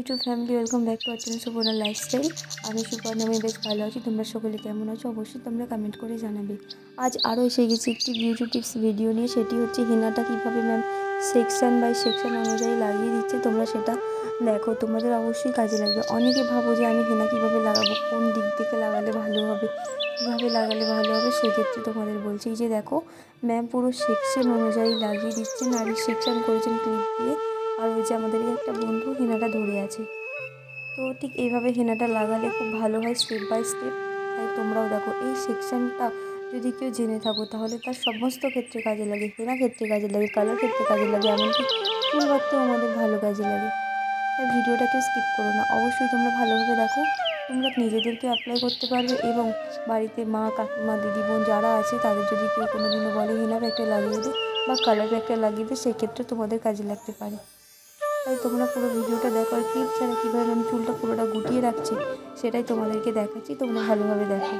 YouTube family, welcome back to our channel Suparna lifestyle আমি সুপর্ণা, আমি বেশ ভালো আছি। তোমরা সকলে কেমন আছো? অবশ্যই তোমরা কমেন্ট করে জানাবে। আজ আরও এসে গেছি একটি বিউটি টিপস ভিডিও নিয়ে। সেটি হচ্ছে হেনাটা কীভাবে ম্যাম সেকশন বাই সেকশন অনুযায়ী লাগিয়ে দিচ্ছে, তোমরা সেটা দেখো। তোমাদের অবশ্যই কাজে লাগবে। অনেকে ভাবো যে আমি হেনা কীভাবে লাগাবো, কোন দিক থেকে লাগালে ভালো হবে, কীভাবে লাগালে ভালো হবে, সেক্ষেত্রে তোমাদের বলছি। যে দেখো ম্যাম পুরো সেকশন অনুযায়ী লাগিয়ে দিচ্ছে। নারী সেকশন করেছেন ক্লিপ দিয়ে। আর ওই যে আমাদের একটা বন্ধু হেনাটা ধরে আছে। তো ঠিক এইভাবে হেনাটা লাগালে খুব ভালো হয় স্টেপ বাই স্টেপ তাই তোমরাও দেখো, এই সেকশনটা যদি কেউ জেনে থাকো, তাহলে তার সমস্ত ক্ষেত্রে কাজে লাগে, হেনা ক্ষেত্রে কাজে লাগে, কালার ক্ষেত্রে কাজে লাগে, এমনকি চুল বাঁধতেও আমাদের ভালো কাজে লাগে। তাই ভিডিওটা কেউ স্কিপ করো না। অবশ্যই তোমরা ভালোভাবে দেখো, তোমরা নিজেদেরকে অ্যাপ্লাই করতে পারবে এবং বাড়িতে মা, কাকিমা দিদি বোন যারা আছে, তাদের যদি কেউ কোনো দিনও বলে হেনা প্যাকটা লাগিয়ে দে বা কালার প্যাকটা লাগিয়ে দে, সেক্ষেত্রে তোমাদের কাজে লাগতে পারে। তাই তোমরা পুরো ভিডিওটা দেখো আর ক্লিপ ছাড়া কীভাবে আমি চুলটা পুরোটা গুটিয়ে রাখছি, সেটাই তোমাদেরকে দেখাচ্ছি, তোমরা ভালোভাবে দেখো।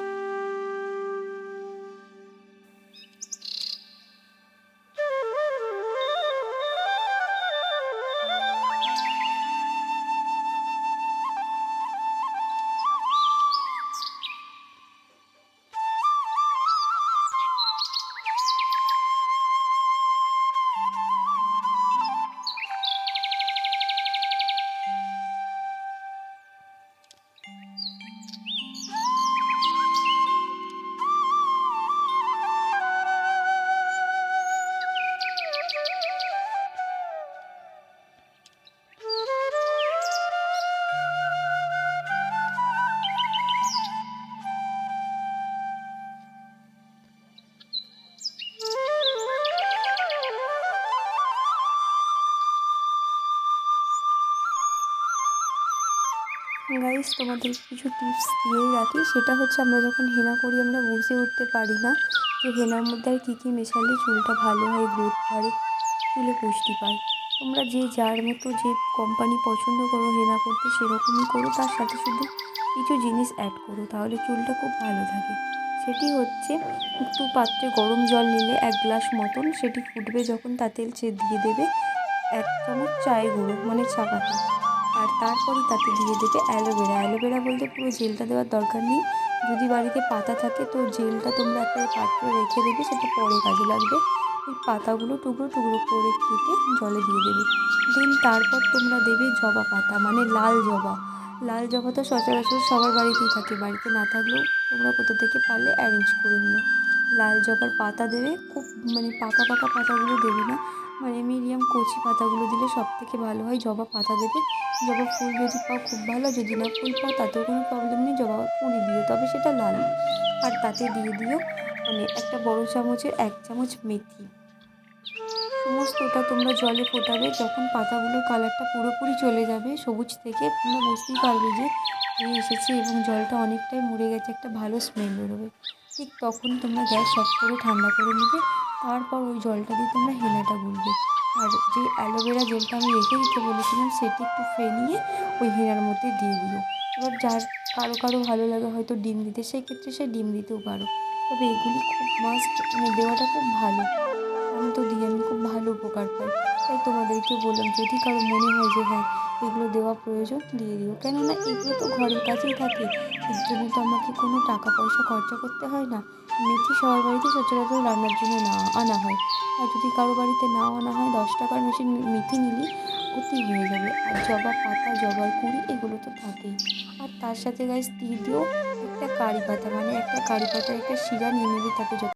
গাইস তোমাদের কিছু টিপস দিয়েই রাখি। সেটা হচ্ছে আমরা যখন হেনা করি, আমরা বুঝে উঠতে পারি না যে হেনার মধ্যে আর কী কী মেশালে চুলটা ভালো হয় গ্রোথ বাড়ে, চুলে পুষ্টি পায়। তোমরা যে যার মতো যে কোম্পানি পছন্দ করো হেনা করতে, সেরকমই করো। তার সাথে শুধু কিছু জিনিস অ্যাড করো, তাহলে চুলটা খুব ভালো থাকে। সেটি হচ্ছে একটু পাত্রে গরম জল নিলে এক গ্লাস মতন সেটি ফুটবে যখন, তাতে সে দিয়ে দেবে এক চামচ চায়ের গুঁড়ো মানে চা পাতা। আর তারপরে তাতে দিয়ে দেবে অ্যালোভেরা। অ্যালোভেরা বলতে পুরো জেলটা দেওয়ার দরকার নেই। যদি বাড়িতে পাতা থাকে, তো জেলটা তোমরা একটা পাত্রে রেখে দেবে, সেটা পরে কাজে লাগবে। এই পাতাগুলো টুকরো টুকরো করে কেটে জলে দিয়ে দেবে। দেন তারপর তোমরা দেবে জবা পাতা মানে লাল জবা। লাল জবা তো সচরাচর সবার বাড়িতেই থাকে। বাড়িতে না থাকলেও তোমরা কোথা থেকে পারলে অ্যারেঞ্জ করে নিও। লাল জবার পাতা দেবে, খুব মানে পাকা পাকা পাতাগুলো দেবে না। মানে মিডিয়াম কচি পাতাগুলো দিলে সব থেকে ভালো হয়। জবা পাতা দেবে। জবা ফুল যদি পাও খুব ভালো, যদি না ফুল পাও তাতেও কোনো প্রবলেম নেই, জবা ফুলই দিও। তবে সেটা লাল। আর তাতে দিয়ে দিও মানে একটা বড় চামচের এক চামচ মেথি। সমস্তটা তোমরা জলে ফোটাবে। যখন পাতাগুলোর কালারটা পুরোপুরি চলে যাবে, সবুজ থেকে তোমরা বুঝতেই পারবে যে হয়ে এসেছে এবং জলটা অনেকটাই মরে গেছে, একটা ভালো স্মেল বেরোবে। ঠিক তখন তোমরা গ্যাস সব করে ঠান্ডা করে নেবে। তারপর ওই জলটা দিয়ে তোমরা হেনাটা গুলবে। আর যে অ্যালোভেরা জেলটা আমি রেখে দিতে বলেছিলাম, সেটি একটু ফেনিয়ে ওই হেনার মধ্যে দিয়ে দিও। এবার যার কারও কারও ভালো লাগে হয়তো ডিম দিতে, সেক্ষেত্রে সে ডিম দিতেও পারো। তবে এগুলি খুব মাস্ট মানে দেওয়াটা খুব ভালো। আমি তো দিয়ে আমি খুব ভালো উপকার পাই। তাই তোমাদেরকে বললাম, যদি কারও মনে হয় যে হ্যাঁ এগুলো দেওয়া প্রয়োজন, দিয়ে দিও। কেননা এগুলো তো ঘরের কাছেই থাকে এর জন্য তো আমাকে কোনো টাকা পয়সা খরচা করতে হয় না। মেথি সবার বাড়িতে সচরাচর রান্নার জন্য না আনা হয়। আর যদি কারও বাড়িতে না আনা হয়, দশ টাকার মেশিন মেথি নিলে অতি হয়ে যাবে। আর জবা পাতা, জবার কুড়ি, এগুলো তো থাকেই। আর তার সাথে গাছ দিয়ে দিও একটা কারি পাতা। মানে একটা কারি পাতার একটা শিরা নিয়ে তাতে যত